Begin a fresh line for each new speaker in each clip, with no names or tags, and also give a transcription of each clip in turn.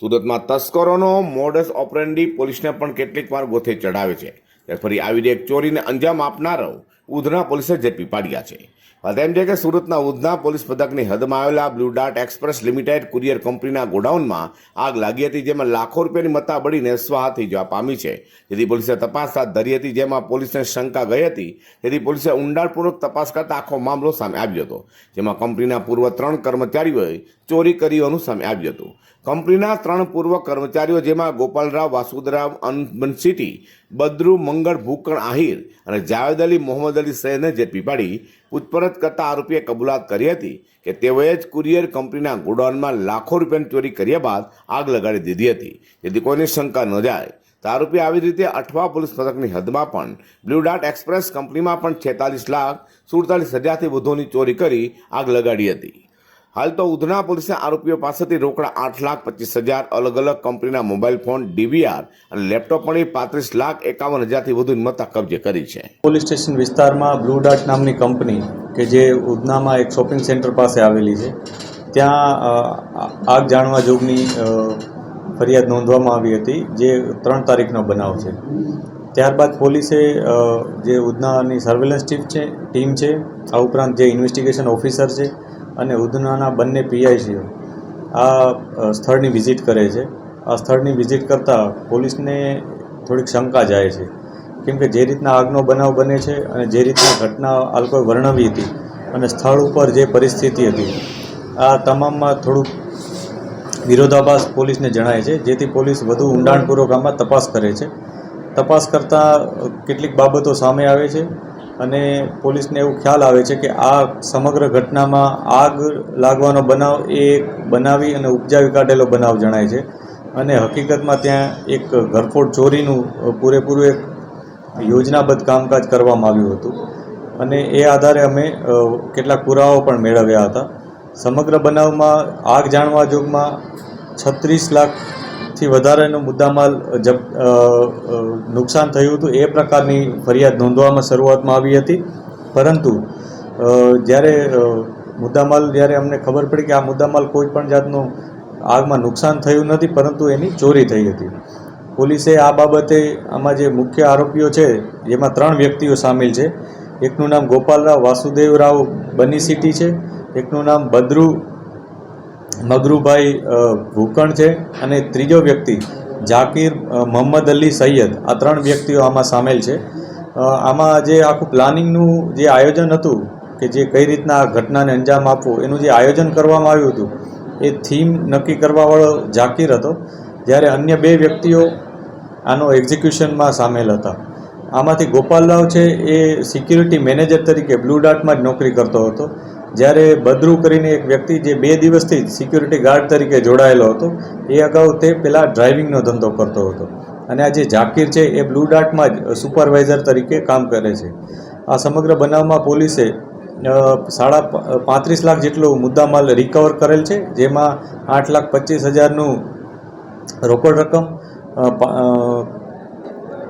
સુરતમાં તસ્કરોનો modus operandi પોલીસને પણ કેટલીક વાર ગોથે ચઢાવે છે. ફરી આવી એક ચોરીને અંજામ આપનારો ઉધના પોલીસે ઝડપી પાડ્યા છે. વાત એમ છે કે સુરતના ઉધના પોલીસ પથકની હદમાં આવેલા Blue Dart express limited courier કંપનીના ગોડાઉનમાં આગ લાગી હતી, જેમાં લાખો રૂપિયાની મત્તા બળીને સ્વાહા થઈ પામી છે. જેથી પોલીસે તપાસ હાથ ધરી હતી, જેમાં પોલીસને શંકા ગઈ હતી. તેથી પોલીસે ઊંડાણપૂર્વક તપાસ કરતા આખો મામલો સામે આવ્યો હતો, જેમાં કંપનીના પૂર્વ ત્રણ કર્મચારીઓએ ચોરી કરી સામે આવ્યું હતું. કંપનીના ત્રણ પૂર્વ કર્મચારીઓ જેમાં ગોપાલરાવ વાસુદરાવ અનબનસિટી બદ્રુ, મંગળ, ભૂકણ, આહિર અને જાવેદ અલી, મોહમ્મદ અલી સૈયદને ઝડપી પાડી પૂછપરછ કરતા આરોપીએ કબૂલાત કરી હતી કે તેઓએ જ કુરિયર કંપનીના ગોડાઉનમાં લાખો રૂપિયાની ચોરી કર્યા બાદ આગ લગાડી દીધી હતી. જેથી કોઈની શંકા ન જાય. તો આરોપી આવી રીતે અઠવા પોલીસ મથકની હદમાં પણ બ્લુ ડાર્ટ એક્સપ્રેસ કંપનીમાં પણ છેતાલીસ લાખ સુડતાલીસ હજારથી વધુની ચોરી કરી આગ લગાડી હતી. હાલ તો ઉધના પોલીસે આરોપીઓ પાસેથી રોકડા આઠ લાખ પચીસ હજાર અલગ અલગ કંપનીના મોબાઈલ ફોન, ડીવીઆર અને લેપટોપ મળી પાંત્રીસ લાખ એકાવન હજારથી વધુ મત્તા કબજે કરી છે.
પોલીસ સ્ટેશન વિસ્તારમાં બ્લુ ડાર્ટ નામની કંપની કે જે ઉધનામાં એક શોપિંગ સેન્ટર પાસે આવેલી છે, ત્યાં આગ જાણવા જોગની ફરિયાદ નોંધવામાં આવી હતી, જે ત્રણ તારીખનો બનાવ છે. ત્યારબાદ પોલીસે જે ઉધનાની સર્વેલન્સ ટીમ છે ટીમ છે, આ ઉપરાંત જે ઇન્વેસ્ટિગેશન ઓફિસર છે અને ઉધનાના બંને પીઆઈસીઓ આ સ્થળની વિઝિટ કરે છે. આ સ્થળની વિઝિટ કરતાં પોલીસને થોડીક શંકા જાય છે. કેમ કે જે રીતના આગનો બનાવ બને છે અને જે રીતના ઘટના આ લોકોએ વર્ણવી હતી અને સ્થળ ઉપર જે પરિસ્થિતિ હતી, આ તમામમાં થોડુંક વિરોધાભાસ પોલીસને જણાય છે, જેથી પોલીસ વધુ ઊંડાણપૂર્વક આમાં તપાસ કરે છે. તપાસ કરતાં કેટલીક બાબતો સામે આવે છે. અને પોલીસને એવું ખ્યાલ આવે છે કે આ સમગ્ર ઘટનામાં આગ લાગવાનો બનાવ એ બનાવી અને ઉપજાવી કાઢેલો બનાવ જણાય છે. અને હકીકતમાં ત્યાં એક ઘરફોડ ચોરીનું પૂરેપૂરું એક યોજનાબદ્ધ કામકાજ કરવામાં આવ્યું હતું. અને એ આધારે અમે કેટલાક પુરાવાઓ પણ મેળવ્યા હતા. સમગ્ર બનાવમાં આગ જાણવા જોગમાં છત્રીસ લાખથી વધારેનો મુદ્દામાલ જપ નુકસાન થયું હતું એ પ્રકારની ફરિયાદ નોંધવામાં શરૂઆતમાં આવી હતી. પરંતુ જ્યારે મુદ્દામાલ, જ્યારે અમને ખબર પડી કે આ મુદ્દામાલ કોઈ પણ જાતનું આગમાં નુકસાન થયું નથી, પરંતુ એની ચોરી થઈ હતી. પોલીસે આ બાબતે આમાં જે મુખ્ય આરોપીઓ છે, જેમાં ત્રણ વ્યક્તિઓ સામેલ છે. એકનું નામ ગોપાલરાવ વાસુદેવરાવ બની સિટી છે. એકનું નામ બદ્રુ મગરુભાઈ ભૂકણ છે અને ત્રીજો વ્યક્તિ ઝાકીર મોહમ્મદ અલી સૈયદ. આ ત્રણ વ્યક્તિઓ આમાં સામેલ છે. આમાં જે આખું પ્લાનિંગનું જે આયોજન હતું કે જે કઈ રીતના આ ઘટનાને અંજામ આપવું, એનું જે આયોજન કરવામાં આવ્યું હતું, એ થીમ નક્કી કરવાવાળો ઝાકીર હતો. જ્યારે અન્ય બે વ્યક્તિઓ આનો એક્ઝિક્યુશનમાં સામેલ હતા. આમાંથી ગોપાલરાવ છે એ સિક્યુરિટી મેનેજર તરીકે બ્લુ ડાર્ટમાં જ નોકરી કરતો હતો. જ્યારે બદ્રુ કરીને એક વ્યક્તિ જે બે દિવસથી જ સિક્યુરિટી ગાર્ડ તરીકે જોડાયેલો હતો, એ અગાઉ તે પહેલાં ડ્રાઇવિંગનો ધંધો કરતો હતો. અને આ જે ઝાકીર છે, એ બ્લુ ડાર્ટમાં જ સુપરવાઇઝર તરીકે કામ કરે છે. આ સમગ્ર બનાવમાં પોલીસે સાડા પાંત્રીસ લાખ જેટલો મુદ્દામાલ રિકવર કરેલ છે, જેમાં આઠ લાખ પચીસ હજારનું રોકડ રકમ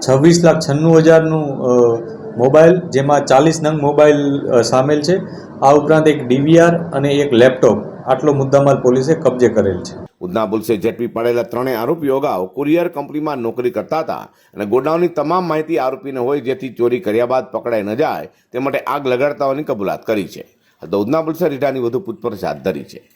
છવ્વીસ લાખ છન્નું હજારનું મોબાઈલ, જેમાં ચાલીસ નંગ મોબાઈલ સામેલ છે. આ ઉપરાંત એક ડીવીઆર અને એક લેપટોપ. આટલો મુદ્દામાલ પોલીસે કબજે કરેલ છે.
ઉધના પોલીસે ઝડપી પાડેલા ત્રણેય આરોપીઓ અગાઉ કુરિયર કંપનીમાં નોકરી કરતા હતા અને ગોડાઉનની તમામ માહિતી આરોપીને હોય જેથી ચોરી કર્યા બાદ પકડાઈ ન જાય તે માટે આગ લગાડતા હોવાની કબૂલાત કરી છે. તો ઉધના પોલીસે રીટાની વધુ પૂછપરછ હાથ ધરી છે.